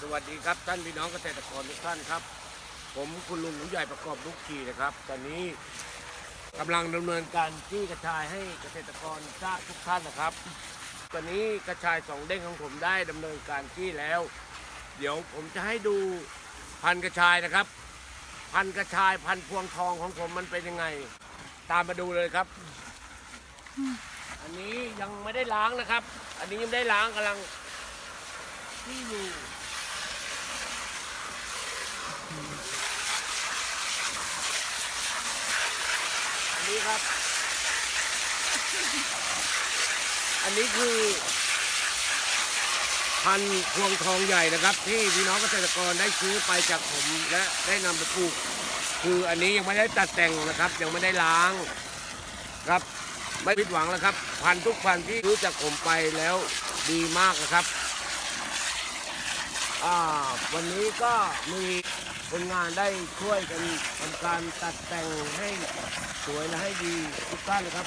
สวัสดีครับท่านพี่น้องเกษตรกรทุกท่านครับ ผมคุณลุงหนูใหญ่ประกอบลูกขีนะครับ ตอนนี้กำลังดำเนินการที่กระชายให้เกษตรกรทราบทุกท่านนะครับ ตอนนี้กระชายสองเด้งของผมได้ดำเนินการที่แล้ว เดี๋ยวผมจะให้ดูพันกระชายนะครับ พันกระชายพันพวงทองของผมมันเป็นยังไง ตามมาดูเลยครับ อันนี้ยังไม่ได้ล้างนะครับ อันนี้ยังไม่ได้ล้างกำลังที่อยู่ นนี้ครับ อันนี้คือ พันธุ์พวงทองใหญ่นะครับ ที่พี่น้องเกษตรกรได้ซื้อไปจากผมและได้นำไปปลูก คืออันนี้ยังไม่ได้ตัดแต่งนะครับ ยังไม่ได้ล้างครับ ไม่ผิดหวังแล้วครับ พันธุ์ทุกพันธุ์ที่ซื้อจากผมไปแล้วดีมากนะครับวันนี้ก็มีคนงานได้ช่วยกันทำการตัดแต่งให้ สวยและให้ดีทุกท่านนะครับ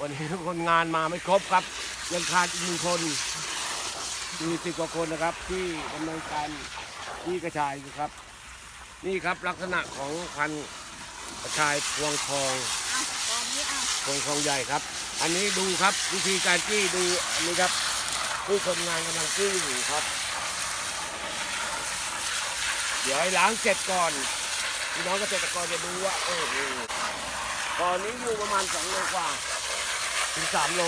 วันนี้คนงานมาไม่ครบครับ ยังขาดอีกหนึ่งคนมีสิบกว่าคนนะครับ ที่ดำเนินการที่กระชายอยู่ครับ นี่ครับลักษณะของพันธุ์กระชายพวงทองตอนนี้อะพวงทองใหญ่ครับ อันนี้ดูครับวิธีการจี้ดูอันนี้ครับผู้คนงานกำลังจี้อยู่ครับ เดี๋ยวให้ล้างเสร็จก่อน พี่น้องเกษตรกรจะดูว่าโอ้โหตอนนี้อยู่ประมาณสองโลกว่าถึงสามโล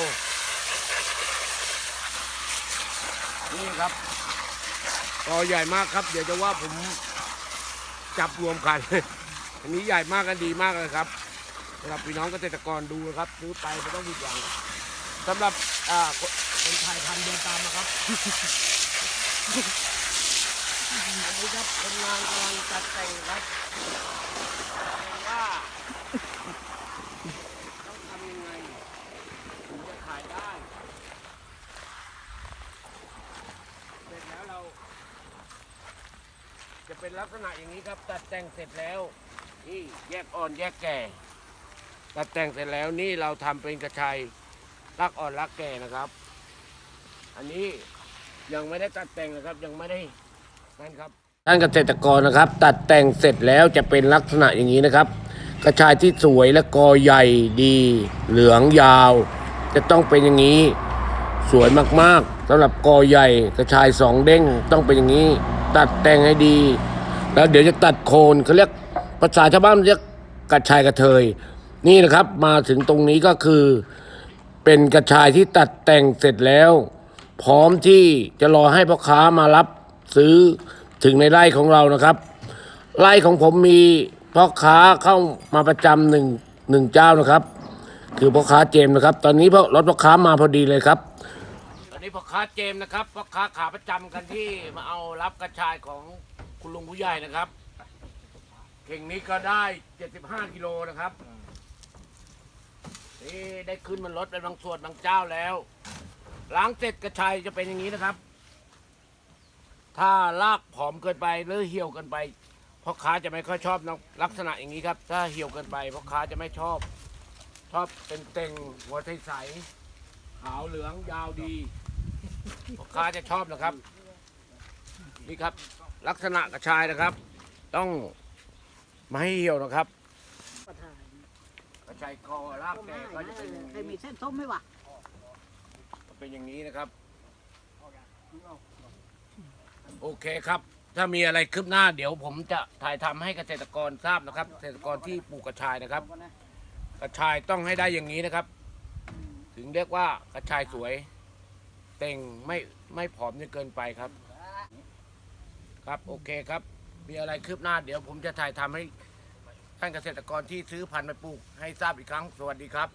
นี่ครับกอใหญ่มากครับ เดี๋ยวจะว่าผมจับรวมกัน อันนี้ใหญ่มากกันดีมากเลยครับสำหรับพี่น้องเกษตรกรดูนะครับซื้อไปไม่ต้องผิดหวังสำหรับอ่าคนไทยทำเดินตามนะครับอันนี้ครับคนงานกำลังจัดแต่งครับว่าต้องทำยังไงถึงจะขายได้เสร็จแล้วเรา จะ เป็นลักษณะอย่างนี้ครับ ตัดแต่งเสร็จแล้ว นี่แยกอ่อนแยกแก่ ตัดแต่งเสร็จแล้วนี่เราทำเป็นกระชายรักอ่อนรักแก่นะครับ อันนี้ยังไม่ได้ตัดแต่งนะครับยังไม่ได้นั่นครับท่านเกษตรกรนะครับ ตัดแต่งเสร็จแล้วจะเป็นลักษณะอย่างนี้นะครับ กระชายที่สวยและกอใหญ่ดี เหลืองยาว จะต้องเป็นอย่างนี้ สวยมากๆสำหรับกอใหญ่ กระชายสองเด้งต้องเป็นอย่างนี้ ตัดแต่งให้ดี แล้วเดี๋ยวจะตัดโคนเขาเรียกภาษาชาวบ้านเรียกกระชายกระเทย นี่นะครับ มาถึงตรงนี้ก็คือ เป็นกระชายที่ตัดแต่งเสร็จแล้ว พร้อมที่จะรอให้พ่อค้ามารับซื้อถึงในไร่ของเรานะครับ ไร่ของผมมีพ่อค้าเข้ามาประจำหนึ่งหนึ่งเจ้านะครับ คือพ่อค้าเจมนะครับ ตอนนี้พ่อรถพ่อค้ามาพอดีเลยครับ ตอนนี้พ่อค้าเจมนะครับพ่อค้าขาประจำกันที่มาเอารับกระชายของ คุณลุงผู้ใหญ่นะครับ เข่งนี้ก็ได้ 75กิโลนะครับ นี่ได้ขึ้นมันรถเป็นบางส่วนบางเจ้าแล้ว ล้างเสร็จกระชายจะเป็นอย่างนี้นะครับ ถ้าลากผอมเกินไปหรือเหี่ยวเกินไปพ่อค้าจะไม่ค่อยชอบลักษณะอย่างนี้ครับ ถ้าเหี่ยวเกินไปพ่อค้าจะไม่ชอบ ชอบเป็นเต่งหัวใสๆขาวเหลืองยาวดีพ่อค้าจะชอบนะครับ นี่ครับ ลักษณะกระชายนะครับ ต้องไม่ให้เหี่ยวนะครับ ประธานกระชายคอรากต้มแก่ให้ก็นะจะเป็นอย่างเคยมีนี้เส้นส้มไหมวะเป็นอย่างนี้นะครับ โอเคครับ ถ้ามีอะไรคืบหน้าเดี๋ยวผมจะถ่ายทำให้เกษตรกรทราบนะครับ เกษตรกรที่ปลูกกระชายนะครับ กระชายต้องให้ได้อย่างนี้นะครับ ถึงเรียกว่ากระชายสวย เต่งไม่ไม่ผอมจนเกินไปครับ ครับโอเคครับ มีอะไรคืบหน้าเดี๋ยวผมจะถ่ายทำให้ท่านเกษตรกรที่ซื้อพันธุ์ไปปลูกให้ทราบอีกครั้ง สวัสดีครับ